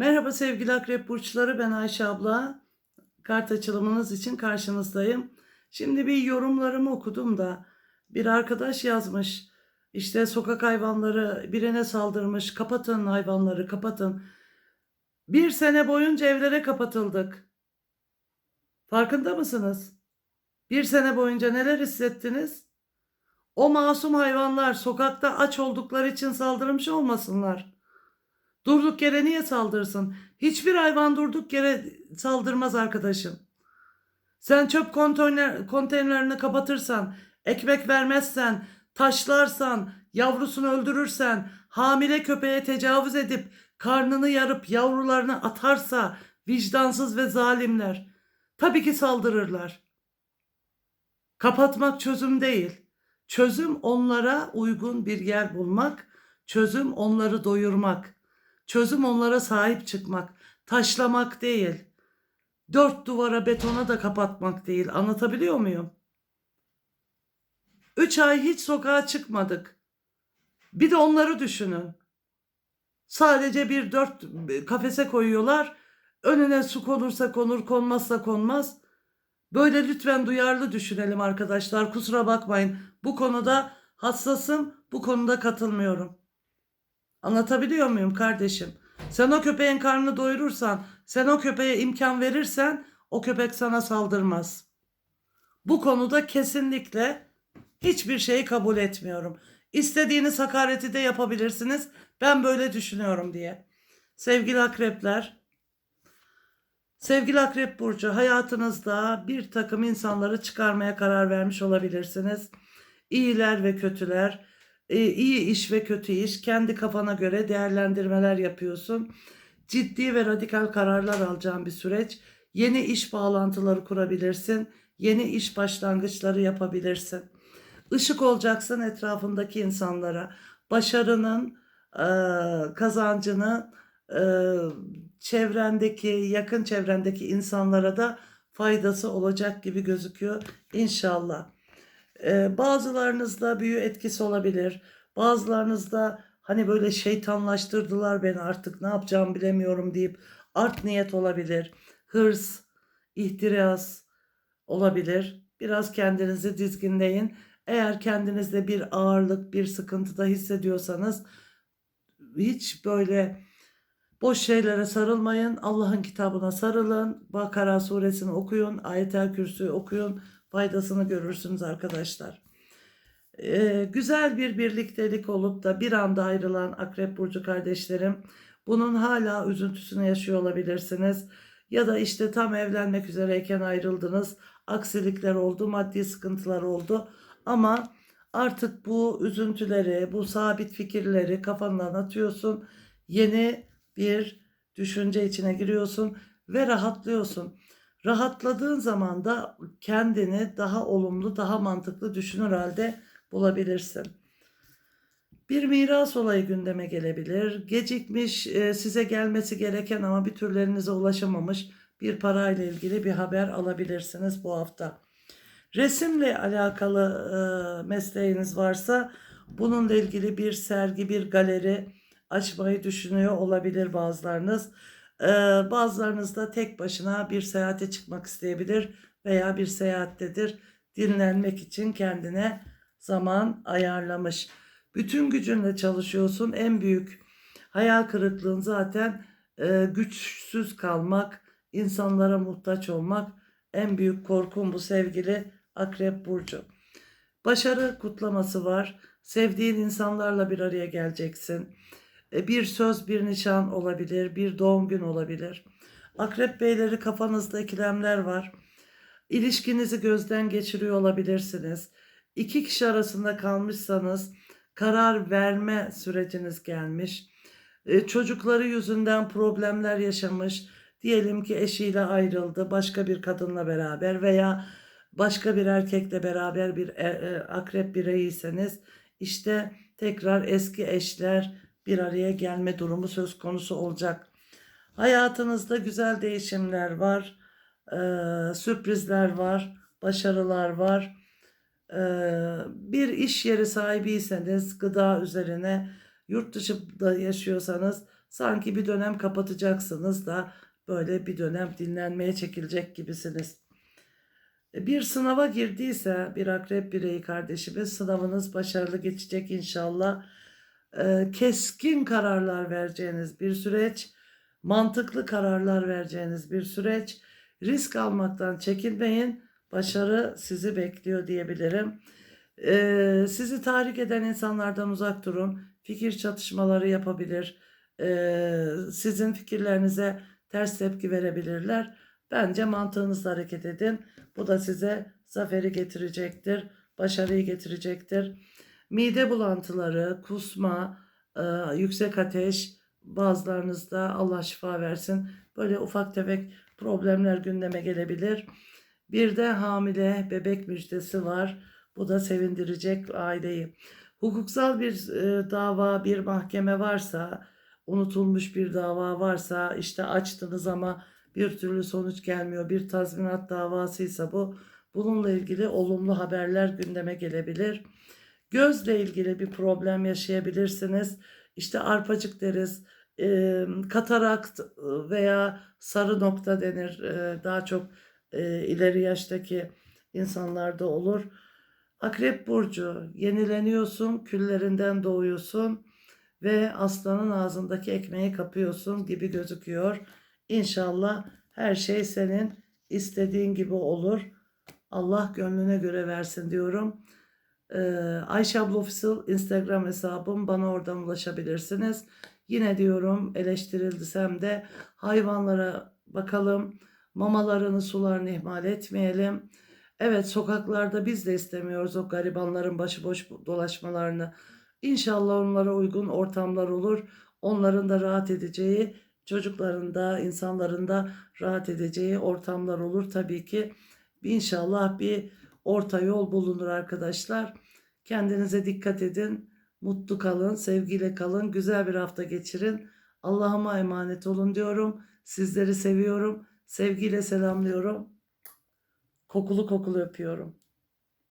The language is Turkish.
Merhaba sevgili akrep burçları ben Ayşe abla. Kart açılımınız için karşınızdayım. Şimdi bir yorumlarımı okudum da bir arkadaş yazmış. İşte sokak hayvanları birine saldırmış. Kapatın hayvanları kapatın. Bir sene boyunca evlere kapatıldık. Farkında mısınız? Bir sene boyunca neler hissettiniz? O masum hayvanlar sokakta aç oldukları için saldırmış olmasınlar. Durduk yere niye saldırsın? Hiçbir hayvan durduk yere saldırmaz arkadaşım. Sen çöp konteyner, konteynerini kapatırsan, ekmek vermezsen, taşlarsan, yavrusunu öldürürsen, hamile köpeğe tecavüz edip karnını yarıp yavrularını atarsa vicdansız ve zalimler tabii ki saldırırlar. Kapatmak çözüm değil. Çözüm onlara uygun bir yer bulmak, çözüm onları doyurmak. Çözüm onlara sahip çıkmak, taşlamak değil. Dört duvara betona da kapatmak değil. Anlatabiliyor muyum? Üç ay hiç sokağa çıkmadık. Bir de onları düşünün. Sadece bir dört kafese koyuyorlar. Önüne su konursa konur, konmazsa konmaz. Böyle lütfen duyarlı düşünelim arkadaşlar. Kusura bakmayın. Bu konuda hassasım. Bu konuda katılmıyorum. Anlatabiliyor muyum kardeşim? Sen o köpeğin karnını doyurursan, sen o köpeğe imkan verirsen o köpek sana saldırmaz. Bu konuda kesinlikle hiçbir şeyi kabul etmiyorum. İstediğiniz hakareti de yapabilirsiniz. Ben böyle düşünüyorum diye. Sevgili akrepler, sevgili akrep burcu hayatınızda bir takım insanları çıkarmaya karar vermiş olabilirsiniz. İyiler ve kötüler iyi iş ve kötü iş kendi kafana göre değerlendirmeler yapıyorsun. Ciddi ve radikal kararlar alacağın bir süreç. Yeni iş bağlantıları kurabilirsin. Yeni iş başlangıçları yapabilirsin. Işık olacaksın etrafındaki insanlara. Başarının e, kazancını e, çevrendeki, yakın çevrendeki insanlara da faydası olacak gibi gözüküyor inşallah. Ee, bazılarınızda büyü etkisi olabilir. Bazılarınızda hani böyle şeytanlaştırdılar beni artık ne yapacağımı bilemiyorum deyip art niyet olabilir. Hırs, ihtiras olabilir. Biraz kendinizi dizginleyin. Eğer kendinizde bir ağırlık, bir sıkıntı da hissediyorsanız hiç böyle boş şeylere sarılmayın. Allah'ın kitabına sarılın. Bakara suresini okuyun. Ayet-el Kürsü'yü okuyun faydasını görürsünüz arkadaşlar. Ee, güzel bir birliktelik olup da bir anda ayrılan Akrep Burcu kardeşlerim bunun hala üzüntüsünü yaşıyor olabilirsiniz. Ya da işte tam evlenmek üzereyken ayrıldınız. Aksilikler oldu, maddi sıkıntılar oldu. Ama artık bu üzüntüleri, bu sabit fikirleri kafandan atıyorsun. Yeni bir düşünce içine giriyorsun ve rahatlıyorsun. Rahatladığın zaman da kendini daha olumlu, daha mantıklı düşünür halde bulabilirsin. Bir miras olayı gündeme gelebilir. Gecikmiş, e, size gelmesi gereken ama bir türlerinize ulaşamamış bir parayla ilgili bir haber alabilirsiniz bu hafta. Resimle alakalı e, mesleğiniz varsa bununla ilgili bir sergi, bir galeri açmayı düşünüyor olabilir bazılarınız. Bazılarınız da tek başına bir seyahate çıkmak isteyebilir veya bir seyahattedir. Dinlenmek için kendine zaman ayarlamış. Bütün gücünle çalışıyorsun. En büyük hayal kırıklığın zaten güçsüz kalmak, insanlara muhtaç olmak. En büyük korkun bu sevgili Akrep Burcu. Başarı kutlaması var. Sevdiğin insanlarla bir araya geleceksin. E, bir söz, bir nişan olabilir, bir doğum gün olabilir. Akrep beyleri kafanızda ikilemler var. İlişkinizi gözden geçiriyor olabilirsiniz. İki kişi arasında kalmışsanız karar verme süreciniz gelmiş. E, çocukları yüzünden problemler yaşamış. Diyelim ki eşiyle ayrıldı, başka bir kadınla beraber veya başka bir erkekle beraber bir e, akrep bireyiyseniz işte tekrar eski eşler bir araya gelme durumu söz konusu olacak. Hayatınızda güzel değişimler var, e, sürprizler var, başarılar var. E, bir iş yeri sahibiyseniz gıda üzerine, yurt dışında yaşıyorsanız Sanki bir dönem kapatacaksınız da böyle bir dönem dinlenmeye çekilecek gibisiniz. E, Bir sınava girdiyse bir akrep bireyi kardeşimiz sınavınız başarılı geçecek inşallah. E, Keskin kararlar vereceğiniz bir süreç, mantıklı kararlar vereceğiniz bir süreç. Risk almaktan çekinmeyin. Başarı sizi bekliyor diyebilirim. E, sizi tahrik eden insanlardan uzak durun. Fikir çatışmaları yapabilir. E, sizin fikirlerinize ters tepki verebilirler. Bence mantığınızla hareket edin. Bu da size zaferi getirecektir, başarıyı getirecektir. Mide bulantıları, kusma, e, yüksek ateş, bazılarınızda Allah şifa versin. Böyle ufak tefek problemler gündeme gelebilir. Bir de hamile bebek müjdesi var. Bu da sevindirecek aileyi. Hukuksal bir e, dava, bir mahkeme varsa, unutulmuş bir dava varsa, işte açtınız ama bir türlü sonuç gelmiyor. Bir tazminat davasıysa bu. Bununla ilgili olumlu haberler gündeme gelebilir. Gözle ilgili bir problem yaşayabilirsiniz. İşte arpacık deriz, e, katarakt veya sarı nokta denir. E, daha çok e, ileri yaştaki insanlarda olur. Akrep burcu yenileniyorsun, küllerinden doğuyorsun ve aslanın ağzındaki ekmeği kapıyorsun gibi gözüküyor. İnşallah her şey senin istediğin gibi olur. Allah gönlüne göre versin diyorum. Ee, Ayşe abla Official Instagram hesabım bana oradan ulaşabilirsiniz. Yine diyorum eleştirildisem de hayvanlara bakalım. Mamalarını sularını ihmal etmeyelim. Evet sokaklarda biz de istemiyoruz o garibanların başıboş dolaşmalarını. İnşallah onlara uygun ortamlar olur. Onların da rahat edeceği, çocukların da, insanların da rahat edeceği ortamlar olur tabii ki. İnşallah bir orta yol bulunur arkadaşlar. Kendinize dikkat edin. Mutlu kalın, sevgiyle kalın, güzel bir hafta geçirin. Allah'ıma emanet olun diyorum. Sizleri seviyorum. Sevgiyle selamlıyorum. Kokulu kokulu öpüyorum.